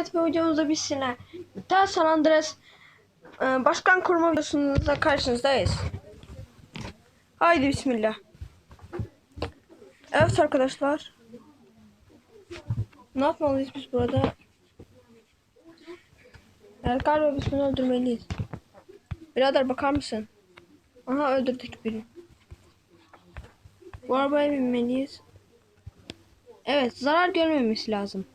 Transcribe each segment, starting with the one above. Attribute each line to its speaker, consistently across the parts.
Speaker 1: etme videomuzda biz yine Tel San Andreas e, Başkan Kurma videosunda karşınızdayız. Haydi bismillah. Evet arkadaşlar. Ne yapmalıyız biz burada? Evet galiba biz bunu öldürmeliyiz. Birader bakar mısın? Aha öldürdük birini. Bu arabaya binmeliyiz. Evet zarar görmemesi lazım.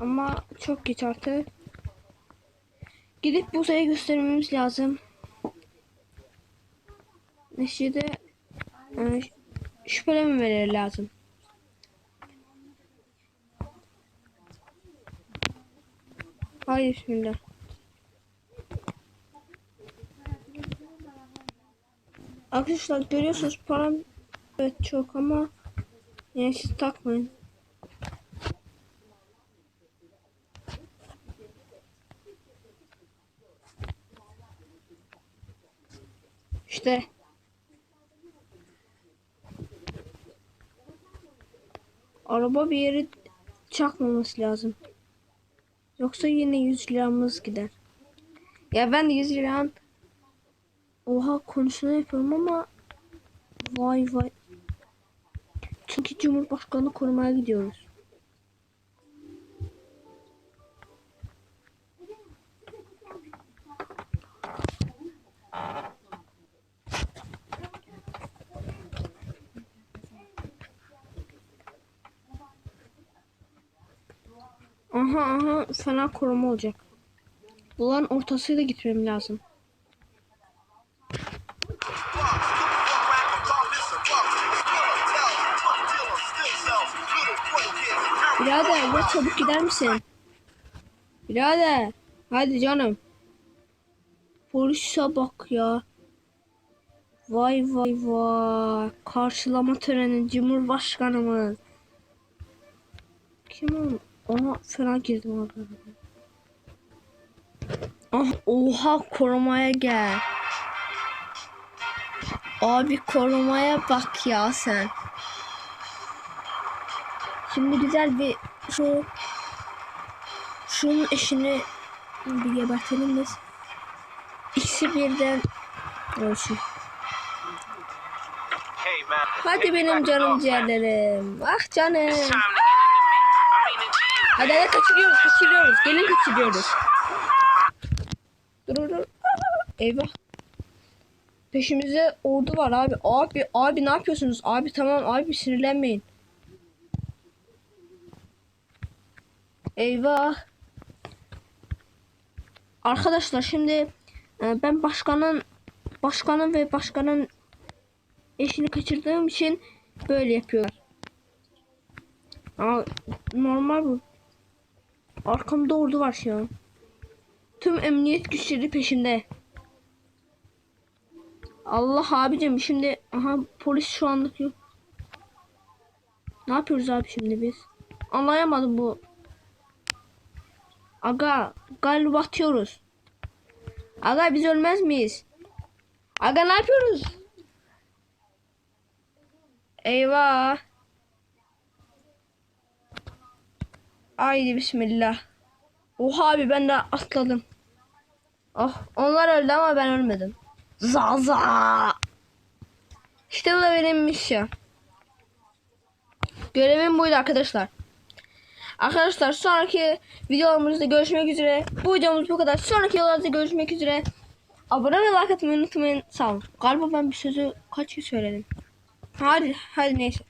Speaker 1: Ama çok geç artık. Gidip Bursa'ya göstermemiz lazım. Neşede e, şüphelememeleri lazım. Hayır bismillah. Arkadaşlar görüyorsunuz param evet çok ama yani siz takmayın. İşte. Araba bir yere çakmaması lazım. Yoksa yine 100 liramız gider. Ya ben de 100 liram Oha konusunu yapıyorum ama vay vay. Çünkü Cumhurbaşkanı korumaya gidiyoruz. Aha aha fena koruma olacak. Ulan ortasıyla gitmem lazım. Birader ya çabuk gider misin? Birader hadi canım. Polise bak ya. Vay vay vay. Karşılama töreni Cumhurbaşkanımız. Kim o? Ona fena girdim abi. Ah, oha korumaya gel. Abi korumaya bak ya sen. Şimdi güzel bir şu şunun eşini bir gebertelim biz. İkisi birden ölsün. Hadi benim canım ciğerlerim. Ah canım. Hadi hadi kaçırıyoruz kaçırıyoruz. Gelin kaçırıyoruz. Dur dur. Eyvah. Peşimizde ordu var abi. Abi abi ne yapıyorsunuz? Abi tamam abi sinirlenmeyin. Eyvah. Arkadaşlar şimdi e, ben başkanın başkanın ve başkanın eşini kaçırdığım için böyle yapıyorlar. Normal bu. Arkamda ordu var şu an. Tüm emniyet güçleri peşinde. Allah abicim şimdi aha polis şu anlık yok. Ne yapıyoruz abi şimdi biz? Anlayamadım bu. Aga galiba batıyoruz. Aga biz ölmez miyiz? Aga ne yapıyoruz? Eyvah. Haydi bismillah. Oha abi ben de atladım. Oh onlar öldü ama ben ölmedim. Za za. İşte bu da benim misyon. Görevim buydu arkadaşlar. Arkadaşlar sonraki videolarımızda görüşmek üzere. Bu videomuz bu kadar. Sonraki videolarda görüşmek üzere. Abone ve like atmayı unutmayın. Sağ olun. Galiba ben bir sözü kaç kez söyledim. Hadi hadi neyse.